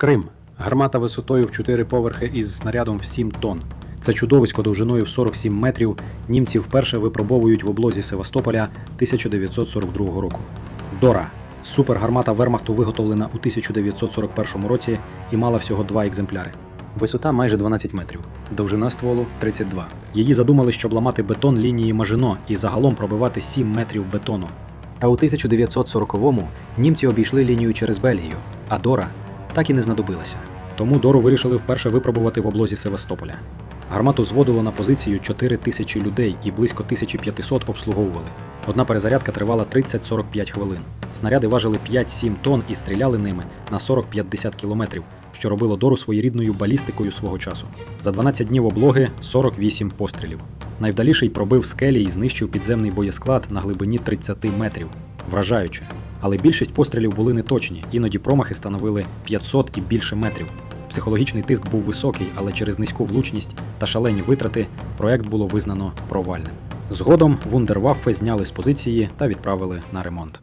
Крим. Гармата висотою в 4 поверхи із снарядом в 7 тонн. Це чудовисько довжиною в 47 метрів. Німці вперше випробовують в облозі Севастополя 1942 року. Дора. Супергармата Вермахту виготовлена у 1941 році і мала всього два екземпляри. Висота майже 12 метрів, довжина стволу 32. Її задумали, щоб ламати бетон лінії Мажино і загалом пробивати 7 метрів бетону. Та у 1940-му німці обійшли лінію через Бельгію, а Дора так і не знадобилася. Тому Дору вирішили вперше випробувати в облозі Севастополя. Гармату зводило на позицію 4 тисячі людей і близько 1500 обслуговували. Одна перезарядка тривала 30-45 хвилин. Снаряди важили 5-7 тонн і стріляли ними на 40-50 кілометрів, що робило Дору своєрідною балістикою свого часу. За 12 днів облоги 48 пострілів. Найвдаліший пробив скелі і знищив підземний боєсклад на глибині 30 метрів. Вражаюче. Але більшість пострілів були неточні, іноді промахи становили 500 і більше метрів. Психологічний тиск був високий, але через низьку влучність та шалені витрати проект було визнано провальним. Згодом вундерваффе зняли з позиції та відправили на ремонт.